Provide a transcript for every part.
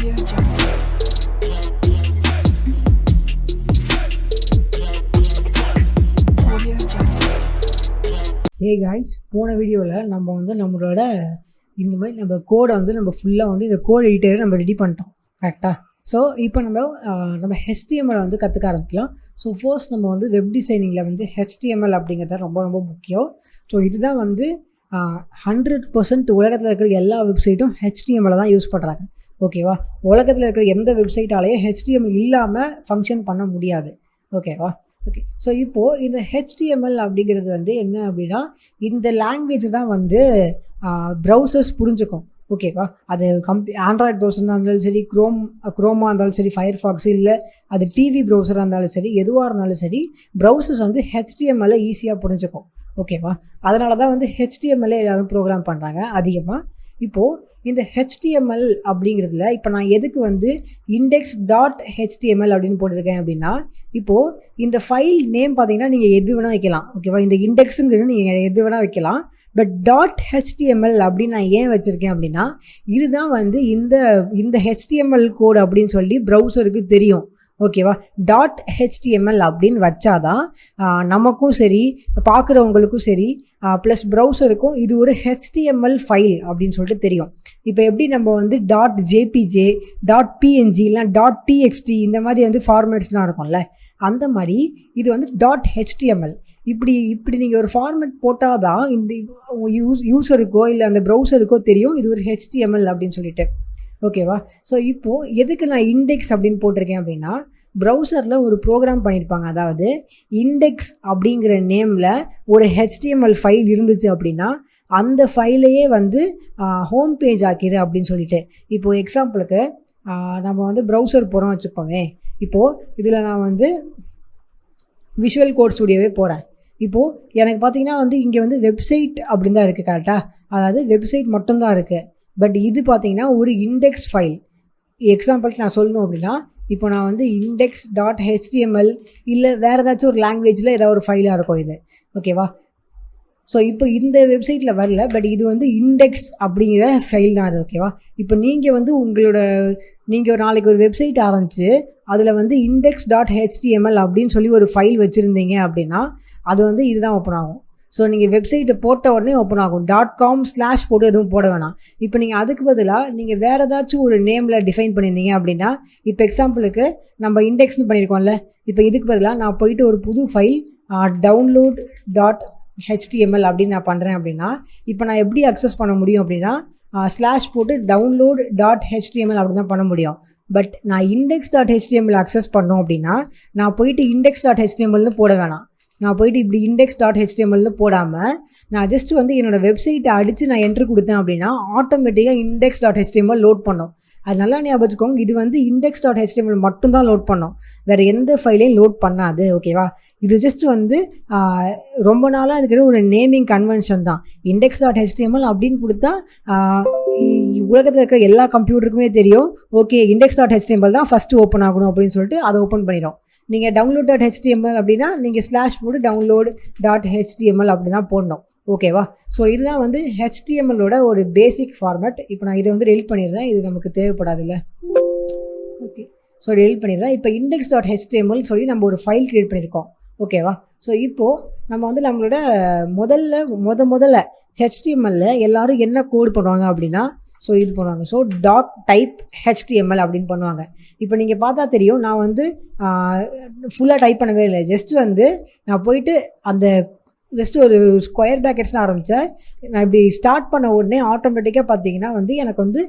ஏ guys போன வீடியோவில் நம்ம வந்து நம்மளோட இந்த மாதிரி நம்ம கோடை வந்து நம்ம ஃபுல்லாக வந்து இந்த கோட் எடிட்டரை நம்ம ரெடி பண்ணிட்டோம். கரெக்டாக ஸோ இப்போ நம்ம நம்ம ஹெச்டிஎம்எல் வந்து கற்றுக்க ஆரம்பிக்கலாம். ஸோ ஃபர்ஸ்ட் நம்ம வந்து வெப் டிசைனிங்கில் வந்து ஹெச்டிஎம்எல் அப்படிங்கிறது ரொம்ப ரொம்ப முக்கியம். ஸோ இதுதான் வந்து ஹண்ட்ரட் பர்சன்ட் உலகத்தில் இருக்கிற எல்லா வெப்சைட்டும் ஹெச்டிஎம்எல் தான் யூஸ் பண்ணுறாங்க ஓகேவா? உலகத்தில் இருக்கிற எந்த வெப்சைட்டாலேயும் ஹெச்டிஎம்எல் இல்லாமல் ஃபங்க்ஷன் பண்ண முடியாது. ஓகேவா? ஓகே. ஸோ இப்போது இந்த ஹெச்டிஎம்எல் அப்படிங்கிறது வந்து என்ன அப்படின்னா இந்த லாங்குவேஜ் தான் வந்து ப்ரௌசர்ஸ் புரிஞ்சுக்கும். ஓகேவா? அது கம்பி ஆண்ட்ராய்ட் ப்ரௌசராக இருந்தாலும் சரி க்ரோம் க்ரோமாக இருந்தாலும் சரி ஃபயர் ஃபாக்ஸ் இல்லை அது டிவி ப்ரௌசராக இருந்தாலும் சரி எதுவாக இருந்தாலும் சரி ப்ரௌசர்ஸ் வந்து ஹெச்டிஎம்எல்ல ஈஸியாக புரிஞ்சுக்கும். ஓகேவா? அதனால தான் வந்து ஹெச்டிஎம்எல்ஏ எல்லாரும் ப்ரோக்ராம் பண்ணுறாங்க அதிகமாக இப்போது இந்த ஹெச்டிஎம்எல் அப்படிங்கிறதுல இப்போ நான் எதுக்கு வந்து இண்டெக்ஸ் டாட் ஹெச்டிஎம்எல் அப்படின்னு போட்டிருக்கேன் அப்படின்னா இப்போது இந்த ஃபைல் நேம் பார்த்தீங்கன்னா நீங்கள் எது வேணால் வைக்கலாம். ஓகேவா இந்த இண்டெக்ஸுங்கிறது நீங்கள் எது வேணால் வைக்கலாம். பட் டாட் ஹெச்டிஎம்எல் அப்படின்னு நான் ஏன் வச்சுருக்கேன் அப்படின்னா இதுதான் வந்து இந்த இந்த ஹெச்டிஎம்எல் கோடு அப்படின்னு சொல்லி ப்ரௌசருக்கு தெரியும். ஓகேவா? டாட் ஹெச்டிஎம்எல் அப்படின்னு வச்சாதான் நமக்கும் சரி பார்க்குறவங்களுக்கும் சரி ப்ளஸ் ப்ரௌசருக்கும் இது ஒரு ஹெச்டிஎம்எல் ஃபைல் அப்படின்னு சொல்லிட்டு தெரியும். இப்போ எப்படி நம்ம வந்து டாட் ஜேபிஜே டாட் பிஎன்ஜி இல்லை டாட் டிஎக்ஸ்டி இந்த மாதிரி வந்து ஃபார்மேட்ஸ்லாம் இருக்கும்ல அந்த மாதிரி இது வந்து டாட் ஹெச்டிஎம்எல் இப்படி இப்படி நீங்கள் ஒரு ஃபார்மேட் போட்டால் தான் இந்த யூஸ் யூஸருக்கோ இல்லை அந்த ப்ரௌசருக்கோ தெரியும் இது ஒரு ஹெச்டிஎம்எல் அப்படின்னு சொல்லிட்டு. ஓகேவா? ஸோ இப்போது எதுக்கு நான் இண்டெக்ஸ் அப்படின்னு போட்டிருக்கேன் அப்படின்னா ப்ரௌசரில் ஒரு ப்ரோக்ராம் பண்ணியிருப்பாங்க அதாவது இண்டெக்ஸ் அப்படிங்கிற நேமில் ஒரு ஹெச்டிஎம்எல் ஃபைல் இருந்துச்சு அப்படின்னா அந்த ஃபைலையே வந்து ஹோம் பேஜ் ஆக்கிடு அப்படின்னு சொல்லிட்டு. இப்போது எக்ஸாம்பிளுக்கு நம்ம வந்து ப்ரௌசர் போகிறோம் வச்சுப்போமே இப்போது இதில் நான் வந்து விஷுவல் கோட் ஸ்டுடியோவே போகிறேன் இப்போது எனக்கு பார்த்தீங்கன்னா வந்து இங்கே வந்து வெப்சைட் அப்படின்னு தான் இருக்குது கரெக்டாக அதாவது வெப்சைட் மட்டும்தான் இருக்குது பட் இது பார்த்தீங்கன்னா ஒரு இண்டெக்ஸ் ஃபைல் எக்ஸாம்பிள்ஸ் நான் சொல்லணும் அப்படின்னா இப்போ நான் வந்து இண்டெக்ஸ் டாட் ஹெச்டிஎம்எல் இல்லை வேறு ஏதாச்சும் ஒரு லாங்குவேஜில் ஏதாவது ஒரு ஃபைலாக இருக்கும் இது. ஓகேவா ஸோ இப்போ இந்த வெப்சைட்டில் வரல பட் இது வந்து இண்டெக்ஸ் அப்படிங்கிற ஃபைல் தான் அது ஓகேவா இப்போ நீங்கள் வந்து உங்களோட நீங்கள் ஒரு நாளைக்கு ஒரு வெப்சைட் ஆரம்பித்து அதில் வந்து இண்டெக்ஸ் டாட் ஹெச்டிஎம்எல் அப்படின்னு சொல்லி ஒரு ஃபைல் வச்சுருந்தீங்க அப்படின்னா அது வந்து இதுதான் ஓப்பன் ஆகும். ஸோ நீங்கள் வெப்சைட்டை போட்ட உடனே ஓப்பன் ஆகும். டாட் காம் ஸ்லாஷ் போட்டு எதுவும் போட வேணாம். இப்போ நீங்கள் அதுக்கு பதிலாக நீங்கள் வேறு ஏதாச்சும் ஒரு நேமில் டிஃபைன் பண்ணியிருந்தீங்க அப்படின்னா இப்போ எக்ஸாம்பிளுக்கு நம்ம இண்டெக்ஸ்னு பண்ணியிருக்கோம்ல இப்போ இதுக்கு பதிலாக நான் போயிட்டு ஒரு புது ஃபைல் டவுன்லோட் டாட் ஹெச்டிஎம்எல் அப்படின்னு நான் பண்ணுறேன் அப்படின்னா இப்போ நான் எப்படி அக்சஸ் பண்ண முடியும் அப்படின்னா ஸ்லாஷ் போட்டு டவுன்லோட் டாட் ஹெச்டிஎம்எல் அப்படி தான் பண்ண முடியும். பட் நான் இண்டெக்ஸ் டாட் ஹெச்டிஎம்எல் அக்சஸ் பண்ணோம் அப்படின்னா நான் போயிட்டு இண்டெக்ஸ் டாட் ஹெச்டிஎம்எல்னு போட வேணாம். நான் போயிட்டு இப்படி இண்டெக்ஸ் டாட் ஹெச்டிஎம்எல்னு போடாமல் நான் ஜஸ்ட் வந்து என்னோடய வெப்சைட்டை அடித்து நான் என்ட்ரு கொடுத்தேன் அப்படின்னா ஆட்டோமேட்டிக்காக இண்டெக்ஸ் டாட் ஹெச்டிஎம்எல் லோட் பண்ணும். அது நல்லா ஞாபகம் வச்சுக்கோங்க இது வந்து இண்டெக்ஸ் டாட் ஹெச்டிஎம்எல் மட்டும்தான் லோட் பண்ணும். வேறு எந்த ஃபைலையும் லோட் பண்ணாது ஓகேவா இது ஜஸ்ட் வந்து ரொம்ப நாளாக இருக்கிற ஒரு நேமிங் கன்வென்ஷன் தான். இண்டெக்ஸ் டாட் ஹெச்டிஎம்எல் அப்படின்னு கொடுத்தா உலகத்தில் இருக்கிற எல்லா கம்ப்யூட்டருக்குமே தெரியும். ஓகே இண்டெக்ஸ் டாட் ஹெச்டிஎம்எல் தான் ஃபஸ்ட்டு ஓப்பன் ஆகணும் அப்படின்னு சொல்லிட்டு அதை ஓப்பன் பண்ணிடும். நீங்கள் டவுன்லோட் டாட் ஹெச்டிஎம்எல் அப்படின்னா நீங்கள் ஸ்லாஷ் போட்டு டவுன்லோடு டாட் ஹெச்டிஎம்எல் அப்படி தான் போடணும். ஓகேவா ஸோ இதுதான் வந்து ஹெச்டிஎம்எல்லோட ஒரு பேசிக் ஃபார்மேட் இப்போ நான் இதை வந்து டெலிட் பண்ணிடுறேன். இது நமக்கு தேவைப்படாதுல்ல. ஓகே ஸோ டெலிட் பண்ணிடுறேன். இப்போ இண்டெக்ஸ் டாட் ஹெச்டிஎம்எல் சொல்லி நம்ம ஒரு ஃபைல் க்ரியேட் பண்ணியிருக்கோம். ஓகேவா ஸோ இப்போது நம்ம வந்து நம்மளோட முதல்ல முத முதல்ல ஹெச்டிஎம்எல்ல எல்லாரும் என்ன கோட் பண்ணுவாங்க அப்படின்னா ஸோ இது பண்ணுவாங்க ஸோ டாக் டைப் ஹெச்டிஎம்எல் அப்படின்னு பண்ணுவாங்க. இப்போ நீங்கள் பார்த்தா தெரியும் நான் வந்து ஃபுல்லாக டைப் பண்ணவே இல்லை. ஜஸ்ட் வந்து நான் போயிட்டு அந்த ஜஸ்ட் ஒரு ஸ்கொயர் பேக்கெட்ஸ்னு ஆரம்பித்தேன் நான் இப்படி ஸ்டார்ட் பண்ண உடனே ஆட்டோமேட்டிக்காக பார்த்தீங்கன்னா வந்து எனக்கு வந்து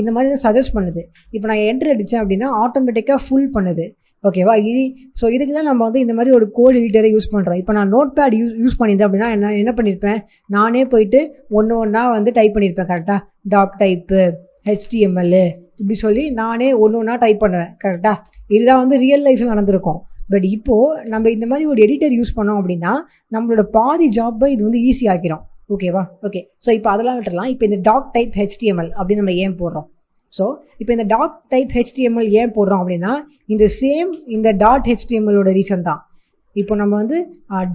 இந்த மாதிரி தான் சஜஸ்ட் பண்ணுது. இப்போ நான் என்ட்ரு அடித்தேன் அப்படின்னா ஆட்டோமேட்டிக்காக ஃபுல் பண்ணுது. ஓகேவா? இது ஸோ இதுக்கு தான் நம்ம வந்து இந்த மாதிரி ஒரு கோட் எடிட்டரை யூஸ் பண்ணுறோம் இப்போ நான் நோட் பேட் யூஸ் யூஸ் பண்ணியிருந்தேன் அப்படின்னா என்ன என்ன பண்ணியிருப்பேன்? நானே போயிட்டு ஒன்று ஒன்றா வந்து டைப் பண்ணியிருப்பேன் கரெக்டாக டாக் டைப்பு ஹெச்டிஎம்எல் இப்படி சொல்லி நானே ஒன்று ஒன்றா டைப் பண்ணுவேன் கரெக்டாக இதுதான் வந்து ரியல் லைஃப்பில் நடந்திருக்கும். பட் இப்போது நம்ம இந்த மாதிரி ஒரு எடிட்டர் யூஸ் பண்ணோம் அப்படின்னா நம்மளோட பாதி ஜாப்பை இது வந்து ஈஸி ஆக்கிரும். ஓகேவா? ஓகே. ஸோ இப்போ அதெல்லாம் விட்டுறலாம். இப்போ இந்த டாக் டைப் ஹெச்டிஎம்எல் அப்படின்னு நம்ம ஏன் போடுறோம். ஸோ இப்போ இந்த டாட் டைப் ஹெச்டிஎம்எல் ஏன் போடுறோம் அப்படின்னா இந்த சேம் இந்த டாட் ஹெச்டிஎம்எலோட ரீசன் தான். இப்போ நம்ம வந்து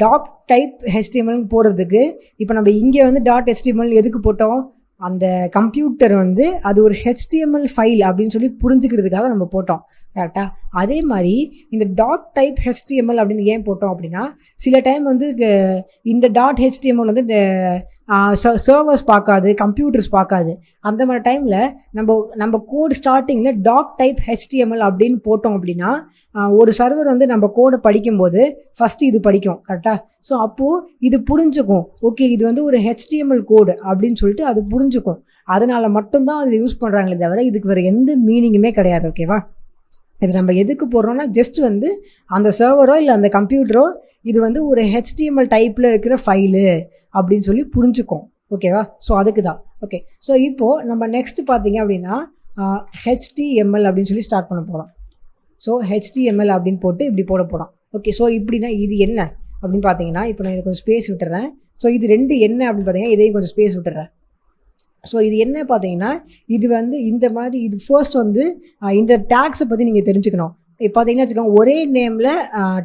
டாட் டைப் ஹெச்டிஎம்எல் போடுறதுக்கு இப்போ நம்ம இங்கே வந்து டாட் ஹெச்டிஎம்எல் எதுக்கு போட்டோம்? அந்த கம்ப்யூட்டர் வந்து அது ஒரு ஹெச்டிஎம்எல் ஃபைல் அப்படின்னு சொல்லி புரிஞ்சுக்கிறதுக்காக நம்ம போட்டோம். கரெக்டாக அதே மாதிரி இந்த டாட் டைப் ஹெச்டிஎம்எல் அப்படின்னு ஏன் போட்டோம் அப்படின்னா சில டைம் வந்து இந்த டாட் ஹெச்டிஎம்எல் வந்து சர்வர்ஸ் பார்க்காது கம்ப்யூட்டர்ஸ் பார்க்காது. அந்த மாதிரி டைமில் நம்ம நம்ம கோடு ஸ்டார்டிங்கில் டாக் டைப் ஹெச்டிஎம்எல் அப்படின்னு போட்டோம் அப்படின்னா ஒரு சர்வர் வந்து நம்ம கோடை படிக்கும்போது ஃபஸ்ட்டு இது படிக்கும் கரெக்டாக ஸோ அப்போது இது புரிஞ்சுக்கும். ஓகே இது வந்து ஒரு ஹெச்டிஎம்எல் கோடு அப்படின்னு சொல்லிட்டு அது புரிஞ்சுக்கும். அதனால் மட்டும்தான் அது யூஸ் பண்ணுறாங்களே தவிர இதுக்கு வேறு எந்த மீனிங்குமே கிடையாது ஓகேவா இது நம்ம எதுக்கு போடுறோம்னா ஜஸ்ட் வந்து அந்த சர்வரோ இல்லை அந்த கம்ப்யூட்டரோ இது வந்து ஒரு ஹெச்டிஎம்எல் டைப்பில் இருக்கிற ஃபைலு அப்படின்னு சொல்லி புரிஞ்சுக்கும். ஓகேவா ஸோ அதுக்கு தான் ஓகே ஸோ இப்போது நம்ம நெக்ஸ்ட் பார்த்தீங்க அப்படின்னா ஹெச்டிஎம்எல் அப்படின்னு சொல்லி ஸ்டார்ட் பண்ண போகிறோம் ஸோ ஹெச்டிஎம்எல் அப்படின்னு போட்டு இப்படி போட போகிறோம் ஓகே ஸோ இப்படின்னா இது என்ன அப்படின்னு பார்த்தீங்கன்னா இப்போ நான் இதை கொஞ்சம் ஸ்பேஸ் விட்டுறேன். ஸோ இது ரெண்டு என்ன அப்படின்னு பார்த்தீங்கன்னா இதையும் கொஞ்சம் ஸ்பேஸ் விட்டுறேன். ஸோ இது என்ன பார்த்தீங்கன்னா இது வந்து இந்த மாதிரி இது ஃபர்ஸ்ட் வந்து இந்த டேக்ஸை பற்றி நீங்கள் தெரிஞ்சுக்கணும். இப்போ பார்த்தீங்கன்னா வச்சுக்கோங்க ஒரே நேமில்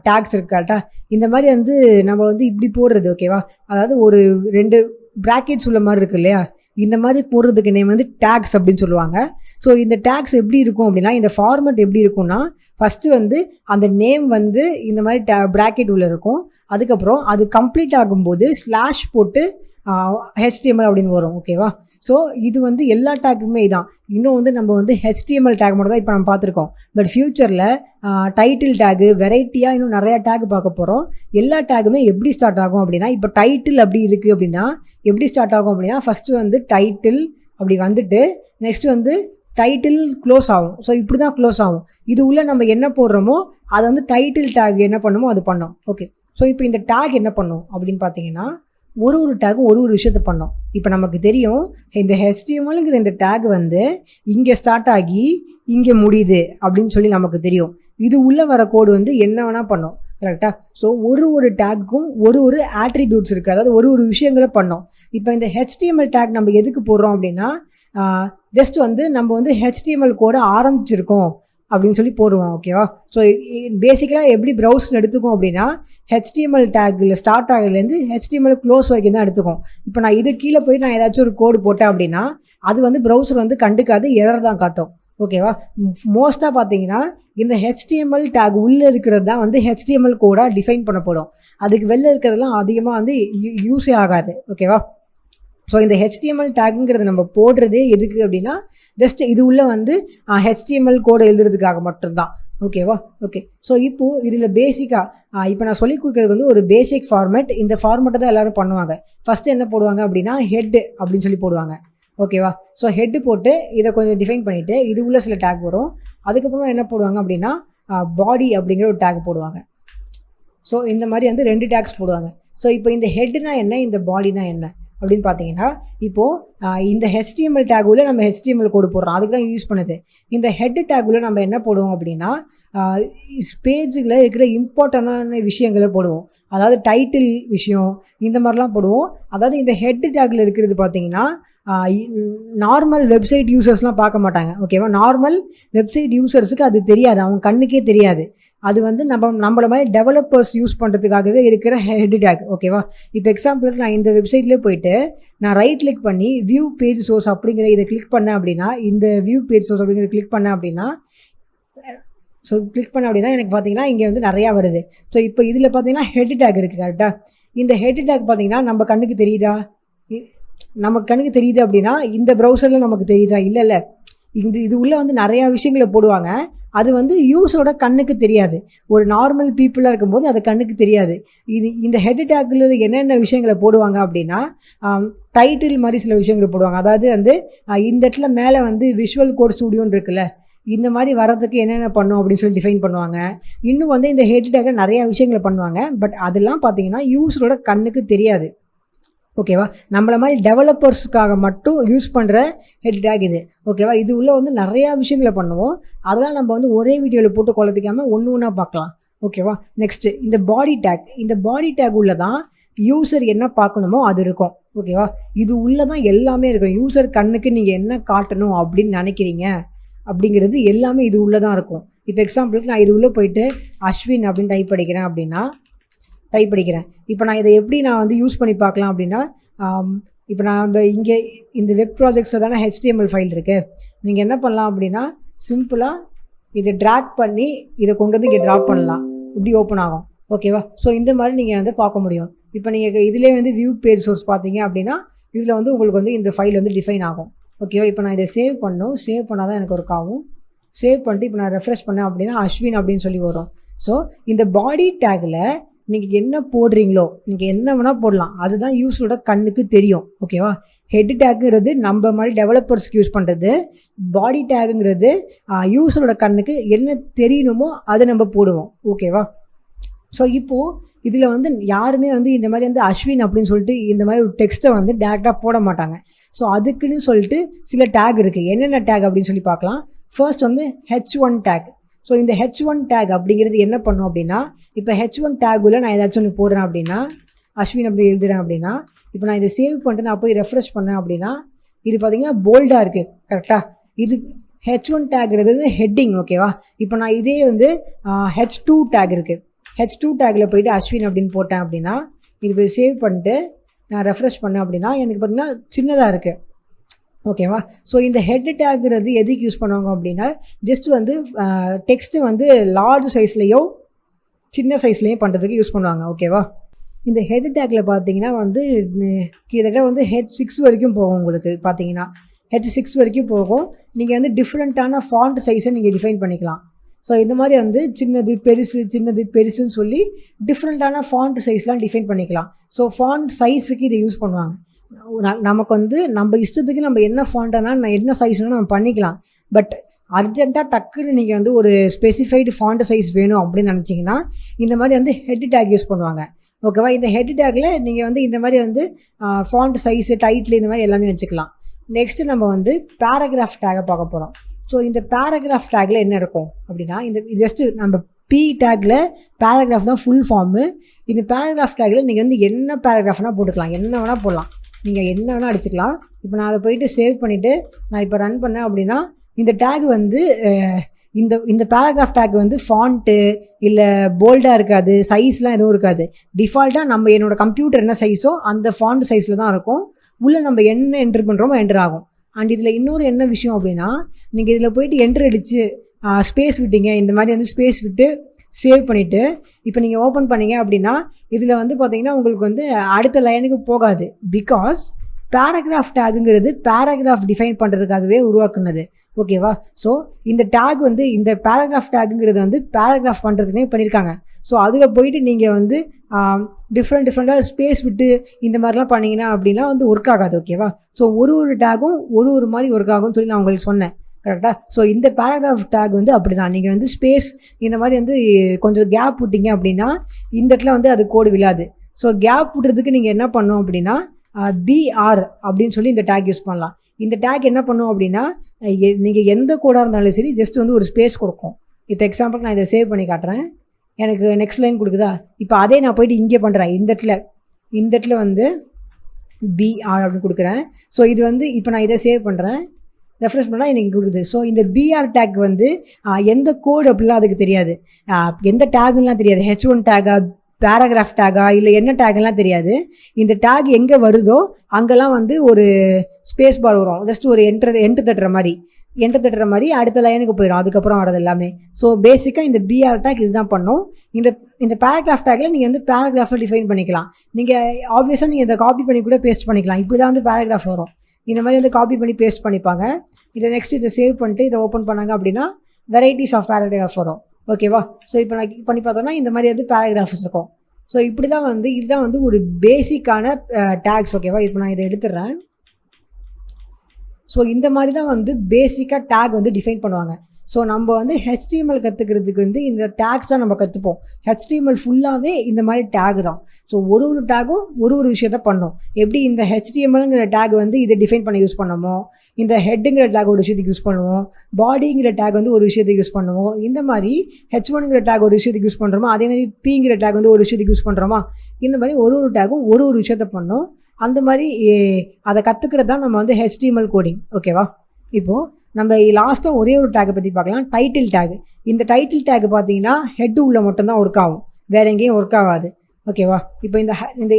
டேக்ஸ் இருக்கு கரெக்டாக இந்த மாதிரி வந்து நம்ம வந்து இப்படி போடுறது ஓகேவா அதாவது ஒரு ரெண்டு ப்ராக்கெட்ஸ் உள்ள மாதிரி இருக்கு இல்லையா? இந்த மாதிரி போடுறதுக்கு நேம் வந்து டேக்ஸ் அப்படின்னு சொல்லுவாங்க. ஸோ இந்த டேக்ஸ் எப்படி இருக்கும் அப்படின்னா இந்த ஃபார்மேட் எப்படி இருக்கும்னா ஃபஸ்ட்டு வந்து அந்த நேம் வந்து இந்த மாதிரி டே ப்ராக்கெட் உள்ள இருக்கும். அதுக்கப்புறம் அது கம்ப்ளீட் ஆகும்போது ஸ்லாஷ் போட்டு ஹெச்டிஎம்எல் அப்படின்னு வரும் ஓகேவா ஸோ இது வந்து எல்லா டேக்குமே இதான். இன்னும் வந்து நம்ம வந்து ஹெச்டிஎம்எல் டேக் மட்டும் தான் இப்போ நம்ம பார்த்துருக்கோம். பட் ஃப்யூச்சரில் டைட்டில் டேகு வெரைட்டியாக இன்னும் நிறையா டேக் பார்க்க போகிறோம் எல்லா டேக்குமே எப்படி ஸ்டார்ட் ஆகும் அப்படின்னா இப்போ டைட்டில் அப்படி இருக்குது அப்படின்னா எப்படி ஸ்டார்ட் ஆகும் அப்படின்னா ஃபஸ்ட்டு வந்து டைட்டில் அப்படி வந்துட்டு நெக்ஸ்ட் வந்து டைட்டில் க்ளோஸ் ஆகும். ஸோ இப்படி தான் க்ளோஸ் ஆகும். இது உள்ள நம்ம என்ன போடுறோமோ அதை வந்து டைட்டில் டேக் என்ன பண்ணுமோ அது பண்ணோம். ஓகே ஸோ இப்போ இந்த டேக் என்ன பண்ணும் அப்படின்னு பார்த்தீங்கன்னா ஒரு ஒரு டேக்கும் ஒரு ஒரு விஷயத்த பண்ணோம். இப்போ நமக்கு தெரியும் இந்த ஹெச்டிஎம்எல்ங்கிற இந்த டேக் வந்து இங்கே ஸ்டார்ட் ஆகி இங்கே முடியுது அப்படின்னு சொல்லி நமக்கு தெரியும். இது உள்ளே வர கோடு வந்து என்ன வேணால் பண்ணும். கரெக்டாக ஸோ ஒரு ஒரு டேக்குக்கும் ஒரு ஒரு ஆட்ரிபியூட்ஸ் இருக்குது அதாவது ஒரு ஒரு விஷயங்களை பண்ணோம். இப்போ இந்த ஹெச்டிஎம்எல் டேக் நம்ம எதுக்கு போடுறோம் அப்படின்னா ஜஸ்ட் வந்து நம்ம வந்து ஹெச்டிஎம்எல் கோடை ஆரம்பிச்சிருக்கோம். அப்படின்னு சொல்லி போடுவோம் ஓகேவா ஸோ பேசிக்கலாக எப்படி ப்ரௌசர் எடுத்துக்கும் அப்படின்னா ஹெச்டிஎம்எல் டேக்கில் ஸ்டார்ட் ஆகுதுலேருந்து ஹெச்டிஎம்எல் க்ளோஸ் வரைக்கும் தான் எடுத்துக்கும் இப்போ நான் இது கீழே போய் நான் ஏதாச்சும் ஒரு கோடு போட்டேன் அப்படின்னா அது வந்து ப்ரௌசர் வந்து கண்டுக்காது எரர் தான் காட்டும். ஓகேவா மோஸ்ட்டாக பார்த்தீங்கன்னா இந்த ஹெச்டிஎம்எல் டேக் உள்ளே இருக்கிறது தான் வந்து ஹெச்டிஎம்எல் கோடாக டிஃபைன் பண்ணப்படும். அதுக்கு வெளில இருக்கிறதெல்லாம் அதிகமாக வந்து யூஸே ஆகாது. ஓகேவா ஸோ இந்த ஹெச்டிஎம்எல் டேக்குங்கிறது நம்ம போடுறதே எதுக்கு அப்படின்னா ஜஸ்ட் இது உள்ள வந்து ஹெச்டிஎம்எல் கோடை எழுதுறதுக்காக மட்டும்தான். ஓகேவா ஓகே ஸோ இப்போது இதில் பேசிக்காக இப்போ நான் சொல்லிக் கொடுக்குறது வந்து ஒரு பேசிக் ஃபார்மேட் இந்த ஃபார்மேட்டை தான் எல்லோரும் பண்ணுவாங்க. ஃபஸ்ட்டு என்ன போடுவாங்க அப்படின்னா ஹெட் அப்படின்னு சொல்லி போடுவாங்க. ஓகேவா ஸோ ஹெட்டு போட்டு இதை கொஞ்சம் டிஃபைன் பண்ணிவிட்டு இது உள்ள சில டேக் வரும். அதுக்கப்புறமா என்ன போடுவாங்க அப்படின்னா பாடி அப்படிங்கிற ஒரு டேக் போடுவாங்க. ஸோ இந்த மாதிரி வந்து ரெண்டு டேக்ஸ் போடுவாங்க. ஸோ இப்போ இந்த ஹெட்னா என்ன இந்த பாடினா என்ன? அப்படின்னு பார்த்தீங்கன்னா இப்போது இந்த ஹெச்டிஎம்எல் டேகுல நம்ம ஹெச்டிஎம்எல் கோடு போடுறோம். அதுக்கு தான் யூஸ் பண்ணுது. இந்த ஹெட் டேகுல நம்ம என்ன போடுவோம் அப்படின்னா பேஜில் இருக்கிற இம்பார்ட்டண்டான விஷயங்களை போடுவோம். அதாவது டைட்டில் விஷயம் இந்த மாதிரிலாம் போடுவோம். அதாவது இந்த ஹெட் டேக்கில் இருக்கிறது பார்த்தீங்கன்னா நார்மல் வெப்சைட் யூசர்ஸ்லாம் பார்க்க மாட்டாங்க. ஓகேவா நார்மல் வெப்சைட் யூசர்ஸுக்கு அது தெரியாது. அவங்க கண்ணுக்கே தெரியாது. அது வந்து நம்ம நம்மள மாதிரி டெவலப்பர்ஸ் யூஸ் பண்ணுறதுக்காகவே இருக்கிற ஹெட் டேக் ஓகேவா இப்போ எக்ஸாம்பிளுக்கு நான் இந்த வெப்சைட்லேயே போயிட்டு நான் ரைட் கிளிக் பண்ணி வியூ பேஜ் சோர்ஸ் அப்படிங்கிற இதை கிளிக் பண்ணேன் அப்படின்னா இந்த வியூ பேஜ் சோர்ஸ் அப்படிங்கிறத கிளிக் பண்ணேன் அப்படின்னா ஸோ கிளிக் பண்ண அப்படின்னா எனக்கு பார்த்தீங்கன்னா இங்கே வந்து நிறையா வருது. ஸோ இப்போ இதில் பார்த்தீங்கன்னா ஹெட் டேக் இருக்குது கரெக்டாக இந்த ஹெட் டேக் பார்த்தீங்கன்னா நம்ம கண்ணுக்கு தெரியுதா? இ- நம்ம கண்ணுக்கு தெரியுது அப்படின்னா இந்த ப்ரௌசரில் நமக்கு தெரியுதா? இல்லை இல்லை. இந்த இது உள்ளே வந்து நிறையா விஷயங்களை போடுவாங்க. அது வந்து யூஸோட கண்ணுக்கு தெரியாது. ஒரு நார்மல் பீப்புளாக இருக்கும்போது அது கண்ணுக்கு தெரியாது. இது இந்த ஹெட் அட்டாக்கில் என்னென்ன விஷயங்களை போடுவாங்க அப்படின்னா டைட்டில் மாதிரி சில விஷயங்களை போடுவாங்க. அதாவது வந்து இந்த இடத்துல மேலே வந்து விஷுவல் கோட் ஸ்டூடியோன்னு இருக்குல்ல இந்த மாதிரி வரதுக்கு என்னென்ன பண்ணும் அப்படின்னு சொல்லி டிஃபைன் பண்ணுவாங்க. இன்னும் வந்து இந்த ஹெட் டேக்கை நிறையா விஷயங்களை பண்ணுவாங்க. பட் அதெல்லாம் பார்த்தீங்கன்னா யூஸரோட கண்ணுக்கு தெரியாது. ஓகேவா? நம்மள மாதிரி டெவலப்பர்ஸுக்காக மட்டும் யூஸ் பண்ணுற ஹெட் டேக் இது. ஓகேவா? இது உள்ள வந்து நிறையா விஷயங்களை பண்ணுவோம். அதெல்லாம் நம்ம வந்து ஒரே வீடியோவில் போட்டு குழப்பிக்காமல் ஒன்று ஒன்றா பார்க்கலாம். ஓகேவா? நெக்ஸ்ட்டு இந்த பாடி டேக் இந்த பாடி டேக் உள்ள தான் யூசர் என்ன பார்க்கணுமோ அது இருக்கும். ஓகேவா? இது உள்ளே தான் எல்லாமே இருக்கும். யூசர் கண்ணுக்கு நீங்கள் என்ன காட்டணும் அப்படின்னு நினைக்கிறீங்க அப்படிங்கிறது எல்லாமே இது உள்ளே தான் இருக்கும். இப்போ எக்ஸாம்பிளுக்கு நான் இது உள்ளே போயிட்டு அஸ்வின் அப்படின்னு டைப் படிக்கிறேன் அப்படின்னா டைப் அடிக்கிறேன் இப்போ நான் இதை எப்படி நான் வந்து யூஸ் பண்ணி பார்க்கலாம் அப்படின்னா இப்போ நான் இந்த இங்கே இந்த வெப் ப்ராஜெக்ட்ஸில் தானே ஹெச்டிஎம்எல் ஃபைல் இருக்குது நீங்கள் என்ன பண்ணலாம் அப்படின்னா சிம்பிளாக இதை ட்ராக் பண்ணி இதை கொண்டு வந்து இங்கே ட்ராப் பண்ணலாம். இப்படி ஓப்பன் ஆகும். ஓகேவா ஸோ இந்த மாதிரி நீங்கள் வந்து பார்க்க முடியும். இப்போ நீங்கள் இதிலே வந்து வியூ பேஜ் சோர்ஸ் பார்த்தீங்க அப்படின்னா இதில் வந்து உங்களுக்கு வந்து இந்த ஃபைல் வந்து டிஃபைன் ஆகும். ஓகேவா இப்போ நான் இதை சேவ் பண்ணும். சேவ் பண்ணால் தான் எனக்கு ஒர்க் ஆகும். சேவ் பண்ணிட்டு இப்போ நான் ரெஃப்ரெஷ் பண்ணேன் அப்படின்னா அஸ்வின் அப்படின்னு சொல்லி வரும். ஸோ இந்த பாடி டேக்கில் நீங்கள் என்ன போடுறீங்களோ நீங்கள் என்ன வேணால் போடலாம். அதுதான் யூஸோட கண்ணுக்கு தெரியும். ஓகேவா ஹெட் டேக்குங்கிறது நம்ம மாதிரி டெவலப்பர்ஸ்க்கு யூஸ் பண்ணுறது பாடி டேக்குங்கிறது யூஸரோட கண்ணுக்கு என்ன தெரியணுமோ அதை நம்ம போடுவோம். ஓகேவா ஸோ இப்போது இதில் வந்து யாருமே வந்து இந்த மாதிரி வந்து அஸ்வின் அப்படின்னு சொல்லிட்டு இந்த மாதிரி ஒரு டெக்ஸ்ட்டை வந்து டேரெக்டாக போட மாட்டாங்க. ஸோ அதுக்குன்னு சொல்லிட்டு சில டேக் இருக்குது என்னென்ன டேக் அப்படின்னு சொல்லி பார்க்கலாம். ஃபர்ஸ்ட் வந்து ஹெச் ஒன் டேக் ஸோ இந்த ஹெச் ஒன் டேக் அப்படிங்கிறது என்ன பண்ணும் அப்படின்னா இப்போ ஹெச் ஒன் டேக்குள்ளே நான் ஏதாச்சும் ஒன்று போடுறேன் அப்படின்னா அஸ்வின் அப்படி எழுதுறேன் அப்படின்னா இப்போ நான் இதை சேவ் பண்ணிட்டு நான் போய் ரெஃப்ரெஷ் பண்ணேன் அப்படின்னா இது பார்த்தீங்கன்னா போல்டாக இருக்குது கரெக்டாக இது ஹெச் ஒன் டேக்கிறது ஹெட்டிங் ஓகேவா இப்போ நான் இதே வந்து ஹெச் டூ டேக் இருக்குது ஹெச் டூ டேக்கில் போயிட்டு அஸ்வின் அப்படின்னு போட்டேன் அப்படின்னா இது போய் சேவ் பண்ணிட்டு நான் ரெஃப்ரெஷ் பண்ணேன் அப்படின்னா எனக்கு பார்த்தீங்கன்னா சின்னதாக இருக்குது ஓகேவா? ஸோ இந்த ஹெட் டேக்கிறது எதுக்கு யூஸ் பண்ணுவாங்க அப்படின்னா ஜஸ்ட் வந்து டெக்ஸ்ட்டு வந்து லார்ஜ் சைஸ்லேயோ சின்ன சைஸ்லேயும் பண்ணுறதுக்கு யூஸ் பண்ணுவாங்க ஓகேவா? இந்த ஹெட் டேக்கில் பார்த்தீங்கன்னா வந்து கிட்டத்தட்ட வந்து ஹெட் சிக்ஸ் வரைக்கும் போகும் உங்களுக்கு பார்த்தீங்கன்னா. ஹெட் சிக்ஸ் வரைக்கும் போகும். நீங்கள் வந்து டிஃப்ரெண்ட்டான ஃபாண்ட் சைஸை நீங்கள் டிஃபைன் பண்ணிக்கலாம். ஸோ இந்த மாதிரி வந்து சின்னது பெருசு சின்னது பெருசுன்னு சொல்லி டிஃப்ரெண்ட்டான ஃபாண்ட் சைஸ்லாம் டிஃபைன் பண்ணிக்கலாம். ஸோ ஃபாண்ட் சைஸுக்கு இதை யூஸ் பண்ணுவாங்க. நமக்கு வந்து நம்ம இஷ்டத்துக்கு நம்ம என்ன ஃபாண்ட்னா என்ன சைஸ்னா நம்ம பண்ணிக்கலாம். பட் அர்ஜெண்ட்டாக டக்குன்னு நீங்கள் வந்து ஒரு ஸ்பெசிஃபைடு ஃபாண்ட் சைஸ் வேணும் அப்படின்னு நினச்சிங்கன்னா இந்த மாதிரி வந்து ஹெட் டேக் யூஸ் பண்ணுவாங்க. ஓகேவா இந்த ஹெட் டேக்கில் நீங்கள் வந்து இந்த மாதிரி வந்து ஃபாண்ட் சைஸு டைட்டில் இந்த மாதிரி எல்லாமே வச்சுக்கலாம். நெக்ஸ்ட்டு நம்ம வந்து பேராகிராஃப் டேகை பார்க்க போகிறோம் ஸோ இந்த பேராகிராஃப் டேக்கில் என்ன இருக்கும் அப்படின்னா இந்த ஜஸ்ட்டு நம்ம பி டேக்கில் பேராகிராஃப் தான் ஃபுல் ஃபார்மு இந்த பேராகிராஃப் டேக்கில் நீங்கள் வந்து என்ன பேராகிராஃப்னால் போட்டுக்கலாம். என்ன வேணால் போடலாம். நீங்கள் என்ன வேணால் அடிச்சுக்கலாம். இப்போ நான் அதை போயிட்டு சேவ் பண்ணிவிட்டு நான் இப்போ ரன் பண்ணேன் அப்படின்னா இந்த டேக் வந்து இந்த இந்த பேராகிராஃப் டேக் வந்து ஃபாண்ட்டு இல்லை போல்டாக இருக்காது சைஸ்லாம் எதுவும் இருக்காது. டிஃபால்ட்டாக நம்ம என்னோடய கம்ப்யூட்டர் என்ன சைஸோ அந்த ஃபாண்ட் சைஸில் தான் இருக்கும். உள்ளே நம்ம என்ன என்ட்ரு பண்ணுறோமோ என்ட்ரு ஆகும். அண்ட் இதில் இன்னொரு என்ன விஷயம் அப்படின்னா நீங்கள் இதில் போயிட்டு என்ட்ரு அடித்து ஸ்பேஸ் விட்டீங்க. இந்த மாதிரி வந்து ஸ்பேஸ் விட்டு சேவ் பண்ணிவிட்டு இப்போ நீங்கள் ஓப்பன் பண்ணீங்க அப்படின்னா இதில் வந்து பார்த்தீங்கன்னா உங்களுக்கு வந்து அடுத்த லைனுக்கு போகாது. பிகாஸ் பேராகிராஃப் டேகுங்கிறது பேராகிராஃப் டிஃபைன் பண்ணுறதுக்காகவே உருவாக்குனது. ஓகேவா ஸோ இந்த டேக் வந்து இந்த பேராகிராஃப் டேகுங்கிறது வந்து பேராகிராஃப் பண்ணுறதுக்குனே பண்ணியிருக்காங்க ஸோ அதில் போயிட்டு நீங்கள் வந்து டிஃப்ரெண்ட் டிஃப்ரெண்ட்டாக ஸ்பேஸ் விட்டு இந்த மாதிரிலாம் பண்ணிங்கன்னா அப்படின்னா வந்து ஒர்க் ஆகாது. ஓகேவா ஸோ ஒரு ஒரு டேகும் ஒரு ஒரு மாதிரி ஒர்க் ஆகும்னு சொல்லி நான் உங்களுக்கு சொன்னேன். கரெக்டாக ஸோ இந்த பேராகிராஃப் டேக் வந்து அப்படி தான் நீங்கள் வந்து ஸ்பேஸ் இந்த மாதிரி வந்து கொஞ்சம் கேப் விட்டீங்க அப்படின்னா இந்த இடத்துல வந்து அது கோடு விழாது. ஸோ கேப் விடுறதுக்கு நீங்கள் என்ன பண்ணோம் அப்படின்னா பிஆர் அப்படின்னு சொல்லி இந்த டேக் யூஸ் பண்ணலாம். இந்த டேக் என்ன பண்ணும் அப்படின்னா நீங்கள் எந்த கோடாக இருந்தாலும் சரி ஜஸ்ட் வந்து ஒரு ஸ்பேஸ் கொடுக்கும். இப்போ எக்ஸாம்பிள் நான் இதை சேவ் பண்ணி காட்டுறேன். எனக்கு நெக்ஸ்ட் லைன் கொடுக்குதா? இப்போ அதே நான் போயிட்டு இங்கே பண்ணுறேன் இந்த இடத்துல இந்த இடத்துல வந்து பிஆர் அப்படின்னு கொடுக்குறேன். ஸோ இது வந்து இப்போ நான் இதை சேவ் பண்ணுறேன் ரெஃப்ரெஷ் பண்ணால் எனக்கு கொடுக்குது. ஸோ இந்த பிஆர் டேக் வந்து எந்த கோடு அப்படிலாம் அதுக்கு தெரியாது. எந்த டேகுலாம் தெரியாது. ஹெச் ஒன் டேகா பேராகிராஃப் டேகா இல்லை என்ன டேக்லாம் தெரியாது. இந்த டேக் எங்கே வருதோ அங்கெல்லாம் வந்து ஒரு ஸ்பேஸ் பால் வரும். ஜஸ்ட் ஒரு என்ட்ரு என்ட்ரு தட்டுற மாதிரி. என்ட்ரு தட்டுற மாதிரி அடுத்த லைனுக்கு போயிடும் அதுக்கப்புறம் வரது எல்லாமே. ஸோ பேசிக்காக இந்த பிஆர் டேக் இதுதான் பண்ணும். இந்த இந்த பேராகிராஃப் டேக்கில் நீங்கள் வந்து பேராகிராஃபை டிஃபைன் பண்ணிக்கலாம். நீங்கள் ஆப்வியஸாக நீங்கள் இதை காப்பி பண்ணி கூட பேஸ்ட் பண்ணிக்கலாம். இப்படி தான் வந்து பேராகிராஃப் வரும். இந்த மாதிரி வந்து காப்பி பண்ணி பேஸ்ட் பண்ணிப்பாங்க. இதை நெக்ஸ்ட் இதை சேவ் பண்ணிட்டு இதை ஓப்பன் பண்ணாங்க அப்படின்னா வெரைட்டிஸ் ஆஃப் பேராகிராஃப் வரும். ஓகேவா ஸோ இப்போ நான் பண்ணி பார்த்தோன்னா இந்த மாதிரி வந்து பேராகிராஃப்ஸ் இருக்கும். ஸோ இப்படி தான் வந்து இதுதான் வந்து ஒரு பேசிக்கான டேக்ஸ் ஓகேவா இப்போ நான் இதை எடுத்துடுறேன் ஸோ இந்த மாதிரி தான் வந்து பேசிக்காக டேக் வந்து டிஃபைன் பண்ணுவாங்க. ஸோ நம்ம வந்து ஹெச்டிஎம்எல் கற்றுக்கிறதுக்கு வந்து இந்த டேக்ஸ் தான் நம்ம கற்றுப்போம் ஹெச்டிஎம்எல் ஃபுல்லாகவே இந்த மாதிரி டேக் தான். ஸோ ஒரு ஒரு டேக்கும் ஒரு ஒரு விஷயத்த பண்ணும். எப்படி இந்த ஹெச்டிஎம்எல்ங்கிற டேக் வந்து இதை டிஃபைன் பண்ண யூஸ் பண்ணமோ? இந்த ஹெட்டுங்கிற டேக் ஒரு விஷயத்துக்கு யூஸ் பண்ணுவோம். பாடிங்கிற டேக் வந்து ஒரு விஷயத்துக்கு யூஸ் பண்ணுவோம். இந்த மாதிரி ஹெச் ஒன்ங்கிற டேக் ஒரு விஷயத்துக்கு யூஸ் பண்ணுறோமா அதே மாதிரி பிங்கிற டேக் வந்து ஒரு விஷயத்துக்கு யூஸ் பண்ணுறோமா இந்த மாதிரி ஒரு ஒரு டேக்கும் ஒரு ஒரு விஷயத்த பண்ணும். அந்த மாதிரி ஏ, அதை கற்றுக்கிறது தான் நம்ம வந்து ஹெச்டிஎம்எல் கோடிங் ஓகேவா இப்போது நம்ம லாஸ்ட்டாக ஒரே ஒரு டேக்கை பற்றி பார்க்கலாம். டைட்டில் டேக் இந்த டைட்டில் டேக் பார்த்தீங்கன்னா ஹெட் உள்ள மட்டும்தான் ஒர்க் ஆகும். வேற எங்கேயும் ஒர்க் ஆகாது. ஓகேவா இப்போ இந்த இந்த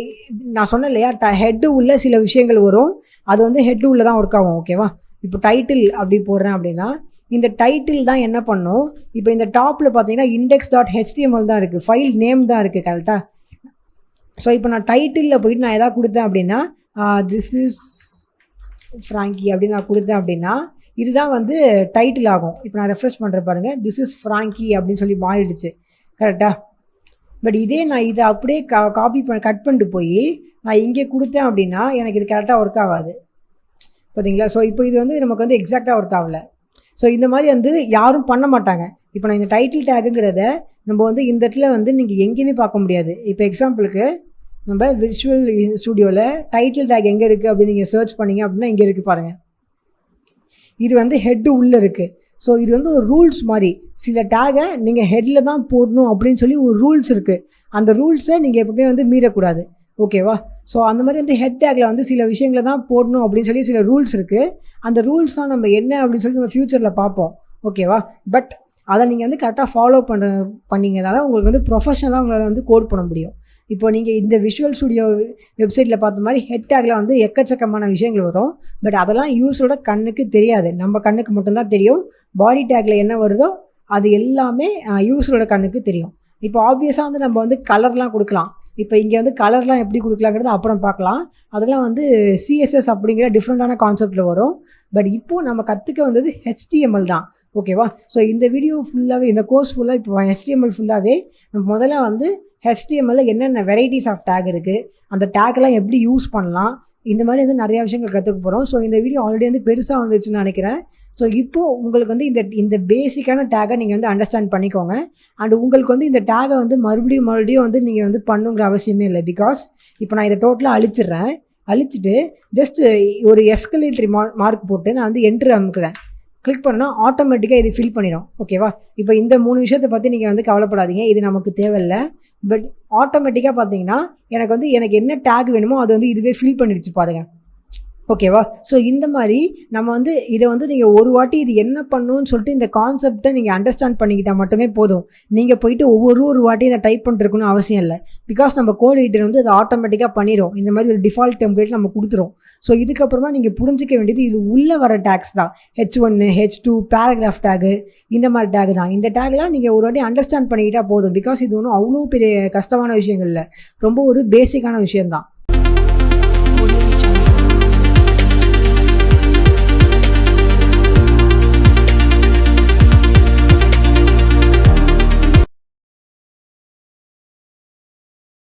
நான் சொன்னேன் இல்லையா ஹெட்டு உள்ள சில விஷயங்கள் வரும். அது வந்து ஹெட்டு உள்ள தான் ஒர்க் ஆகும். ஓகேவா இப்போ டைட்டில் அப்படி போடுறேன் அப்படின்னா இந்த டைட்டில் தான் என்ன பண்ணும்? இப்போ இந்த டாப்பில் பார்த்தீங்கன்னா இண்டெக்ஸ் டாட் ஹெச்டிஎம்எல் தான் இருக்குது ஃபைல் நேம் தான் இருக்குது கரெக்டாக ஸோ இப்போ நான் டைட்டிலில் போயிட்டு நான் எதாவது கொடுத்தேன் அப்படின்னா திஸ் இஸ் ஃப்ராங்கி அப்படின்னு நான் கொடுத்தேன் அப்படின்னா இதுதான் வந்து டைட்டில் ஆகும். இப்போ நான் ரெஃப்ரெஷ் பண்ணுறேன் பாருங்கள் திஸ் இஸ் ஃப்ராங்கி அப்படின்னு சொல்லி மாறிடுச்சு. கரெக்டாக பட் இதே நான் இதை அப்படியே கா காப்பி பண்ண கட் பண்ணிட்டு போய் நான் இங்கே கொடுத்தேன் அப்படின்னா எனக்கு இது கரெக்டாக ஒர்க் ஆகாது. பார்த்தீங்களா ஸோ இப்போ இது வந்து நமக்கு வந்து எக்ஸாக்டாக ஒர்க் ஆகல. ஸோ இந்த மாதிரி வந்து யாரும் பண்ண மாட்டாங்க. இப்போ நான் இந்த டைட்டில் டேக்குங்கிறத நம்ம வந்து இந்த இடத்துல வந்து நீங்கள் எங்கேயுமே பார்க்க முடியாது. இப்போ எக்ஸாம்பிளுக்கு நம்ம விர்ச்சுவல் ஸ்டுடியோவில் டைட்டில் டேக் எங்கே இருக்குது அப்படின்னு நீங்கள் சர்ச் பண்ணீங்க அப்படின்னா இங்கே இருக்குது பாருங்கள் இது வந்து ஹெட்டு உள்ளே இருக்குது ஸோ இது வந்து ஒரு ரூல்ஸ் மாதிரி. சில டேகை நீங்கள் ஹெட்டில் தான் போடணும் அப்படின்னு சொல்லி ஒரு ரூல்ஸ் இருக்குது அந்த ரூல்ஸை நீங்கள் எப்பவுமே வந்து மீறக்கூடாது. ஓகேவா ஸோ அந்த மாதிரி வந்து ஹெட் டேக்கில் வந்து சில விஷயங்களை தான் போடணும் அப்படின்னு சொல்லி சில ரூல்ஸ் இருக்குது அந்த ரூல்ஸ் தான் நம்ம என்ன அப்படின்னு சொல்லி நம்ம ஃப்யூச்சரில் பார்ப்போம். ஓகேவா பட் அதை நீங்கள் வந்து கரெக்டாக ஃபாலோ பண்ண பண்ணிங்கனால உங்களுக்கு வந்து ப்ரொஃபஷனலாக உங்களால் வந்து கோட் பண்ண முடியும். இப்போ நீங்கள் இந்த விஷுவல் ஸ்டுடியோ வெப்சைட்டில் பார்த்த மாதிரி ஹெட் டேக்கில் வந்து எக்கச்சக்கமான விஷயங்கள் வரும். பட் அதெல்லாம் யூஸோட கண்ணுக்கு தெரியாது. நம்ம கண்ணுக்கு மட்டும்தான் தெரியும். பாடி டேக்கில் என்ன வருதோ அது எல்லாமே யூஸரோட கண்ணுக்கு தெரியும். இப்போ ஆப்வியஸாக வந்து நம்ம வந்து கலர்லாம் கொடுக்கலாம். இப்போ இங்கே வந்து கலர்லாம் எப்படி கொடுக்கலாங்கிறது அப்புறம் பார்க்கலாம். அதெல்லாம் வந்து சிஎஸ்எஸ் அப்படிங்கிற டிஃப்ரெண்ட்டான கான்செப்டில் வரும். பட் இப்போது நம்ம கற்றுக்க வந்தது ஹெச்டிஎம்எல் தான். ஓகேவா ஸோ இந்த வீடியோ ஃபுல்லாகவே இந்த கோர்ஸ் ஃபுல்லாக இப்போ ஹெச்டிஎம்எல் ஃபுல்லாகவே முதல்ல வந்து ஹெச்டிஎம்எல்ல என்னென்ன வெரைட்டிஸ் ஆஃப் டேக் இருக்குது அந்த டேக்லாம் எப்படி யூஸ் பண்ணலாம் இந்த மாதிரி வந்து நிறையா விஷயங்கள் கற்றுக்க போகிறோம் ஸோ இந்த வீடியோ ஆல்ரெடி வந்து பெருசாக வந்துச்சுன்னு நினைக்கிறேன். ஸோ இப்போது உங்களுக்கு வந்து இந்த இந்த பேசிக்கான டேகை நீங்கள் வந்து அண்டர்ஸ்டாண்ட் பண்ணிக்கோங்க. அண்ட் உங்களுக்கு வந்து இந்த டேகை வந்து மறுபடியும் மறுபடியும் வந்து நீங்கள் வந்து பண்ணுங்கிற அவசியமே இல்லை. பிகாஸ் இப்போ நான் இதை டோட்டலாக அழிச்சிடுறேன். அழிச்சிட்டு ஜஸ்ட் ஒரு எஸ்கலேட்டரி மா மார்க் போட்டு நான் வந்து என்ட்ரு அமுக்குறேன். கிளிக் பண்ணால் ஆட்டோமேட்டிக்காக இது ஃபில் பண்ணிடும். ஓகேவா இப்போ இந்த மூணு விஷயத்தை பற்றி நீங்கள் வந்து கவலைப்படாதீங்க. இது நமக்கு தேவையில்லை. பட் ஆட்டோமேட்டிக்காக பார்த்தீங்கன்னா எனக்கு வந்து எனக்கு என்ன டேக் வேணுமோ அது வந்து இதுவே ஃபில் பண்ணிடுச்சு பாருங்கள் ஓகேவா ஸோ இந்த மாதிரி நம்ம வந்து இதை வந்து நீங்கள் ஒரு வாட்டி இது என்ன பண்ணணும்னு சொல்லிட்டு இந்த கான்செப்டை நீங்கள் அண்டர்ஸ்டாண்ட் பண்ணிக்கிட்டால் மட்டுமே போதும். நீங்கள் போயிட்டு ஒவ்வொரு ஒரு வாட்டி இதை டைப் பண்ணிருக்கணும்னு அவசியம் இல்லை. பிகாஸ் நம்ம கோல் எடிட்டர் வந்து அதை ஆட்டோமேட்டிக்காக பண்ணிடும் இந்த மாதிரி ஒரு டிஃபால்ட் டெம்ப்ளேட் நம்ம கொடுத்துரும். ஸோ இதுக்கப்புறமா நீங்கள் புரிஞ்சிக்க வேண்டியது இது உள்ளே வர டேக்ஸ் தான். ஹெச் ஒன்று ஹெச் டூ பேராகிராஃப் டேகு இந்த மாதிரி டேக் தான். இந்த டேக்லாம் நீங்கள் ஒரு வாட்டி அண்டர்ஸ்டாண்ட் பண்ணிக்கிட்டால் போதும். பிகாஸ் இது ஒன்றும் அவ்வளோ பெரிய கஷ்டமான விஷயங்கள் இல்லை. ரொம்ப ஒரு பேசிக்கான விஷயம்தான்.